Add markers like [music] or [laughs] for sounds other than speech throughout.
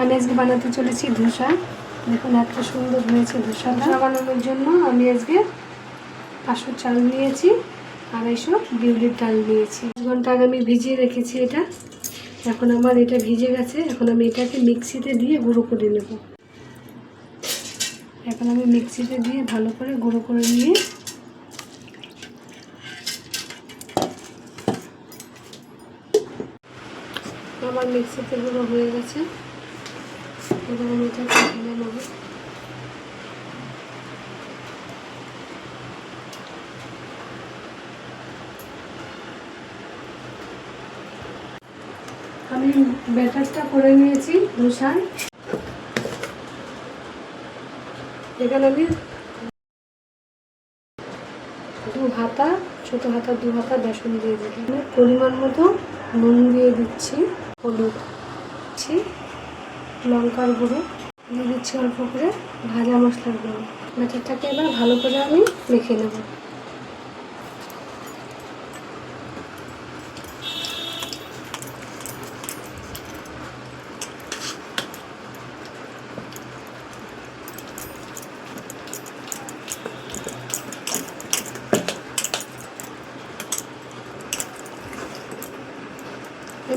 আমি আজকে বানাতে চলেছি ধোসা? দেখুন এত সুন্দর হয়েছে ধোসা। ধোসা বানানোর জন্য আমি আজকে পাঁচশো চাল নিয়েছি, আড়াইশো বিউলির ডাল নিয়েছি। ঘণ্টা আগে আমি ভিজিয়ে রেখেছি এটা। এখন আমার এটা ভিজে গেছে। এখন আমি এটাকে মিক্সিতে দিয়ে গুঁড়ো করে নেব। এখন আমি মিক্সিতে দিয়ে ভালো করে গুঁড়ো করে নিয়ে আমার মিক্সিতে গুঁড়ো হয়ে গেছে। এবার আমি এটা ঢেলে নেব। আমি ব্যাটারটা করে নিয়েছি ধোসার এখানে আমি দু হাতা, ছোট হাতা, দু হাতা বেসন দিয়ে দিলাম পরিমাণ মতো নুন দিয়ে দিচ্ছি, হলুদ দিচ্ছি। লঙ্কার গুঁড়ো দিয়ে দিচ্ছি অল্প করে ভাজা মশলার গুঁড়ো। ব্যাটারটাকে এবার ভালো করে আমি মেখে নেব।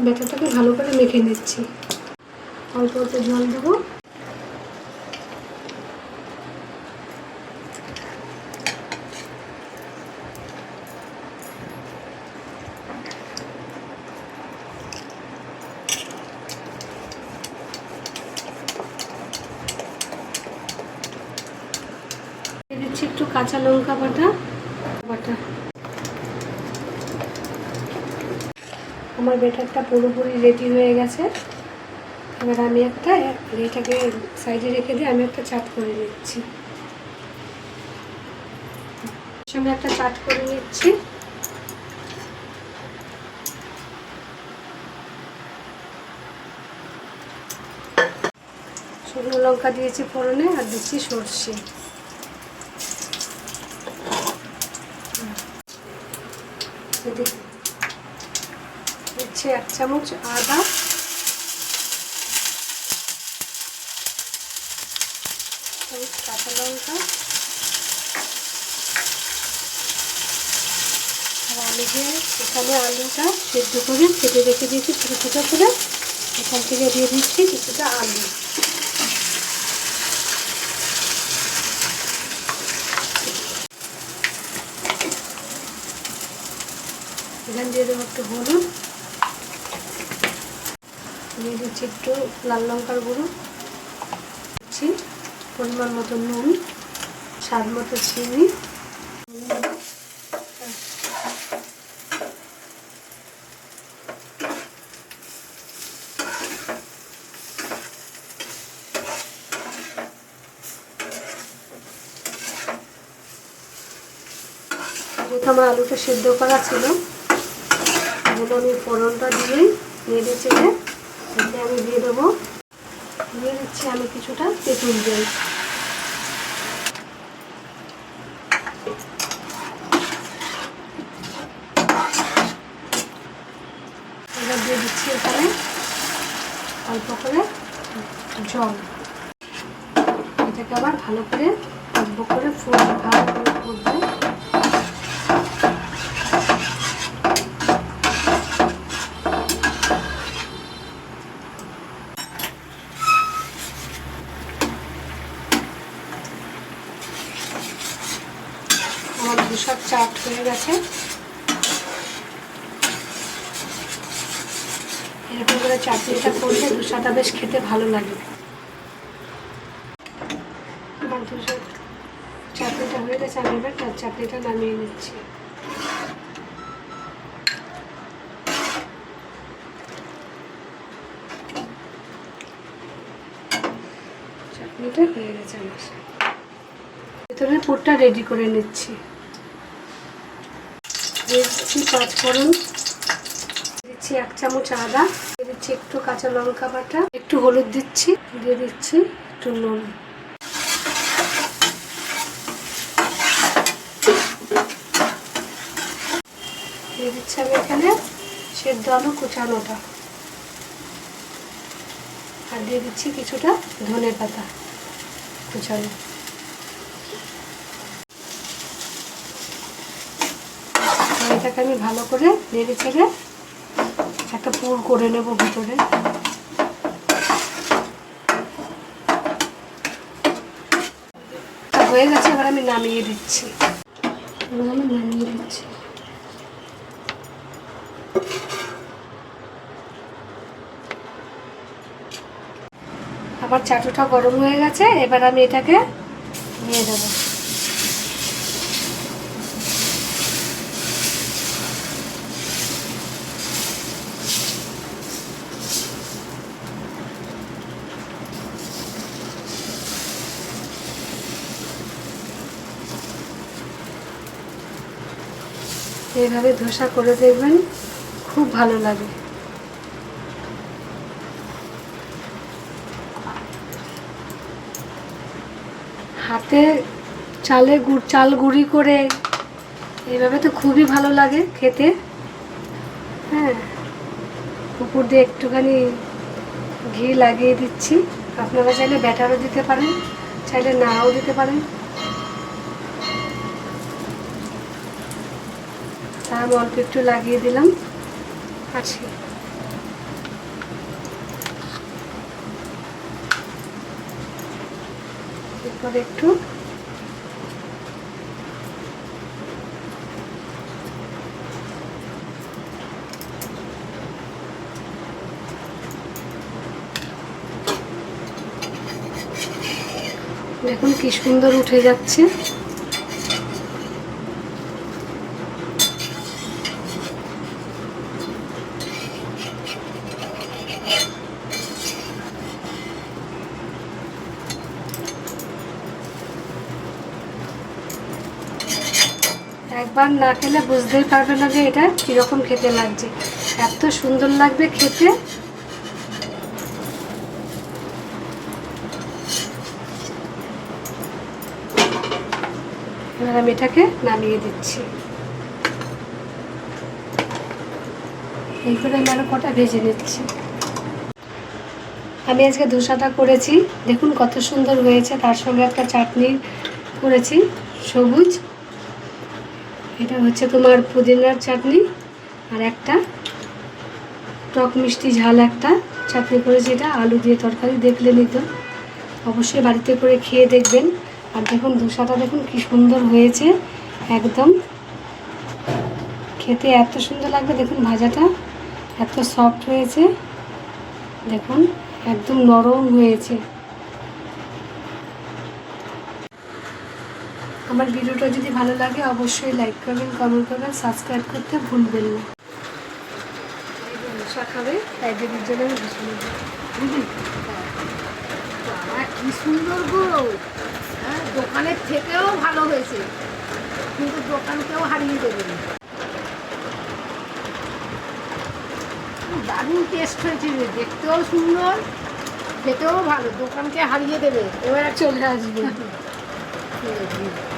ব্যাটারটাকে ভালো করে মেখে নিচ্ছি। অল্প অল্প জল দেবো। দিচ্ছি একটু কাঁচা লঙ্কা বাটা। বাটা। আমার বেটারটা পুরোপুরি রেডি হয়ে গেছে। এবার আমি একটা, এটাকে সাইডে রেখে দিয়ে আমি একটা চাট করে নিচ্ছি। সঙ্গে একটা চাট করে নিচ্ছি। শুকনো লঙ্কা দিয়েছি ফোড়নে আর দিচ্ছি সর্ষে। দিচ্ছি এক চামচ আদা চামচ কাঁচা লঙ্কা আর আমি যে এখানে আলুটা সেদ্ধ করে কেটে রেখে দিয়েছি ছোটো ছোটো করে। এখান থেকে দিয়ে দিচ্ছি কিছুটা আলু। এখান দিয়ে দেবো একটু হলুদ। দিয়ে দিচ্ছি একটু লাল লঙ্কার গুঁড়ো। দিচ্ছি পরিমাণ মতো নুন, স্বাদ মতো চিনি। আমার আলুটা সেদ্ধ করা ছিল। এগুলো আমি ফোড়নটা দিয়েই নেড়ে চেড়ে এতে আমি দিয়ে দেবো। দিয়ে দিচ্ছি আমি কিছুটা তেঁতুল জল। এবার দিয়ে দিচ্ছি এখানে অল্প করে জল। এটাকে আবার ভালো করে অল্প করে ফুটবে ভালো করে ফুটবে। আমার ধূসার চাট হয়ে গেছে। এরকম করে চাটনিটা করলে ধূসাটা বেশ খেতে ভালো লাগে। চাটনিটা হয়ে গেছে, আমি এবার চাটনিটা নামিয়ে নিচ্ছি। চাটনিটা হয়ে গেছে আমার। ভিতরে পুরটা রেডি করে নিচ্ছি। দিয়ে দিচ্ছি পাঁচ ফোড়ন দিচ্ছি এক চামচ আদা। দিয়ে দিচ্ছি একটু কাঁচা লঙ্কা বাটা। একটু হলুদ দিচ্ছি। দিয়ে দিচ্ছি একটু নুন। দিয়ে দিচ্ছি আমি এখানে সেদ্ধ আলু কুচানোটা। আর দিয়ে দিচ্ছি কিছুটা ধনে পাতা কুচানো। এটাকে আমি ভালো করে নেড়ে ছেড়ে একটা পুর করে নেব ভিতরে। হয়ে গেছে, এবার আমি নামিয়ে দিচ্ছি। আমি নামিয়ে দিচ্ছি। আমার চাটুটা গরম হয়ে গেছে, এবার আমি এটাকে নিয়ে দেবো এইভাবে ধোসা করে দেখবেন, খুব ভালো লাগে। হাতে চালে গুড় চাল গুঁড়ি করে এইভাবে তো খুবই ভালো লাগে খেতে। হ্যাঁ উপর দিয়ে একটুখানি ঘি লাগিয়ে দিচ্ছি। আপনারা চাইলে ব্যাটারও দিতে পারেন, চাইলে নাও দিতে পারেন। আমি অল্প একটু লাগিয়ে দিলাম। আছি। এরপর একটু দেখুন কি সুন্দর উঠে যাচ্ছে। একবার না খেলে বুঝতেই পারবে না যে এটা কীরকম খেতে লাগছে। এত সুন্দর লাগবে খেতে। এবার আমি এটাকে নামিয়ে দিচ্ছি। এই করে আমি আরও কটা ভেজে নিচ্ছি। আমি আজকে ধোসাটা করেছি। দেখুন কত সুন্দর হয়েছে। তার সঙ্গে একটা চাটনি করেছি। সবুজ এটা হচ্ছে তোমার পুদিনার চাটনি আর একটা টক মিষ্টি ঝাল একটা চাটনি করেছি এটা, আলু দিয়ে তরকারি দেখলে নিত। অবশ্যই বাড়িতে করে খেয়ে দেখবেন। আর দেখুন ধোসাটা দেখুন কি সুন্দর হয়েছে, একদম। খেতে এত সুন্দর লাগবে, দেখুন ভাজাটা এত সফট হয়েছে। দেখুন, একদম নরম হয়েছে। আমার ভিডিওটা যদি ভালো লাগে অবশ্যই লাইক করবেন কমেন্ট করবেন সাবস্ক্রাইব করতে ভুলবেন না। খাবে তাই দিদির জন্য বাবা, কি সুন্দর গো। হ্যাঁ দোকানের থেকেও ভালো হয়েছে। কিন্তু দোকানকেও হারিয়ে দেবে। দারুণ টেস্ট হয়েছে রে, দেখতেও সুন্দর খেতেও ভালো দোকানকে হারিয়ে দেবে। এবার চলে আসবে। ঠিক [laughs] আছে।